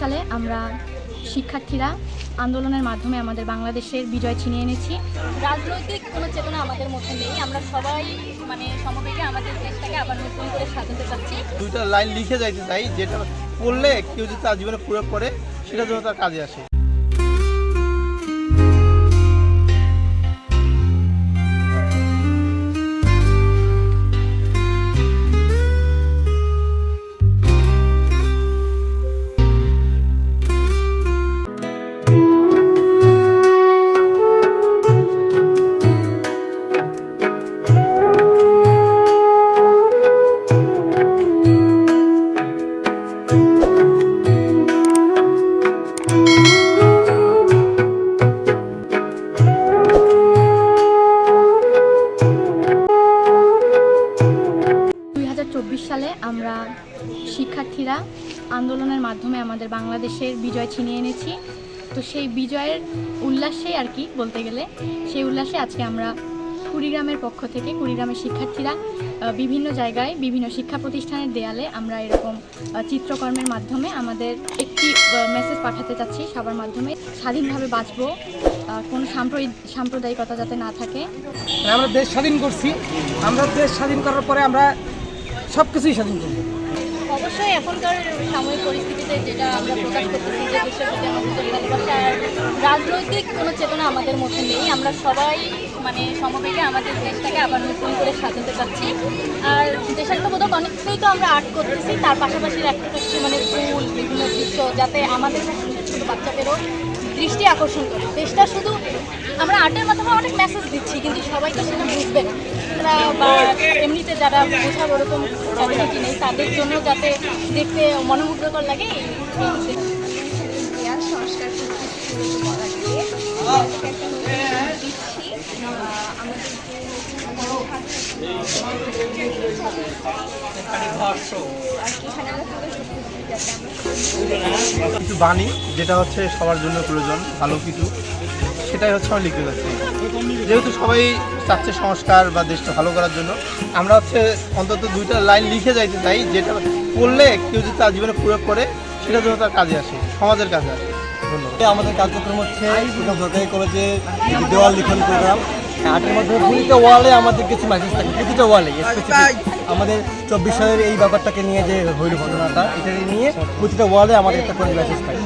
সালে আমরা শিক্ষার্থীরা আন্দোলনের মাধ্যমে আমাদের বাংলাদেশের বিজয় ছিনিয়ে এনেছি। রাজনৈতিক কোনো চেতনা আমাদের মধ্যে নেই। আমরা সবাই মানে সমবেগে আমাদের দেশটাকে আবার নতুন করে সাজাতে চাচ্ছি। দুইটা লাইন লিখে যাইতে চাই, যেটা পড়লে কেউ যদি তার জীবনে প্রয়োগ করে, সেটা যেন তার কাজে আসে। সালে আমরা শিক্ষার্থীরা আন্দোলনের মাধ্যমে আমাদের বাংলাদেশের বিজয় ছিনিয়ে এনেছি। তো সেই বিজয়ের উল্লাসে আর কি বলতে গেলে, সেই উল্লাসে আজকে আমরা কুড়িগ্রামের পক্ষ থেকে কুড়িগ্রামের শিক্ষার্থীরা বিভিন্ন জায়গায় বিভিন্ন শিক্ষা প্রতিষ্ঠানের দেয়ালে আমরা এরকম চিত্রকর্মের মাধ্যমে আমাদের একটি মেসেজ পাঠাতে চাচ্ছি। সবার মাধ্যমে স্বাধীনভাবে বাঁচবো কোনো সাম্প্রদায়িক সাম্প্রদায়িকতা যাতে না থাকে। আমরা দেশ স্বাধীন করছি। আমরা দেশ স্বাধীন করার পরে আমরা সব কিছুই স্বাধীন করব। অবশ্যই এখনকার সাময়িক পরিস্থিতিতে যেটা আমরা প্রকাশ করতেছি যে প্রতি আমাদের যে আর রাজনৈতিক কোনো চেতনা আমাদের মধ্যে নেই। আমরা সবাই মানে সমবেগে আমাদের দেশটাকে আবার নতুন করে সাজাতে চাচ্ছি। আর দেশাত্মবোধক অনেক কিছুই তো আমরা আর্ট করতেছি, তার পাশাপাশি রাখতে চাচ্ছি মানে ফুল, বিভিন্ন দৃশ্য, যাতে আমাদের ছোটো বাচ্চাদেরও দৃষ্টি আকর্ষণ করে। দেশটা শুধু আমরা আর্টের মাধ্যমে অনেক মেসেজ দিচ্ছি, কিন্তু সবাই তো সেটা বুঝবে না। বা এমনিতে যারা বোঝার ওরকম অ্যাবিলিটি নেই তাদের জন্য যাতে দেখতে মনোমুগ্ধকর লাগে সংস্কার কিছু বাণী যেটা হচ্ছে সবার জন্য প্রয়োজন ভালো কিছু সেটাই হচ্ছে আমার লিখতে যাচ্ছি যেহেতু সবাই চাচ্ছে সংস্কার বা দেশটা ভালো করার জন্য। আমরা হচ্ছে অন্তত দুইটা লাইন লিখে যাইতে চাই, যেটা পড়লে কেউ যদি তার জীবনে প্রয়োগ করে, সেটা যেন তার কাজে আসে, সমাজের কাজে আসে। ধন্যবাদ। আমাদের কার্যক্রম হচ্ছে সরকারি কলেজে দেওয়াল লিখন প্রোগ্রাম। আটের মাধ্যমে প্রতিটা ওয়ালে আমাদের কিছু মেসেজ থাকে, প্রতিটা ওয়ালে আমাদের চব্বিশ সালের এই ব্যাপারটাকে নিয়ে যে হইল ঘটনাটা এটা নিয়ে প্রতিটা ওয়ালে আমাদের একটা করে মেসেজ থাকে।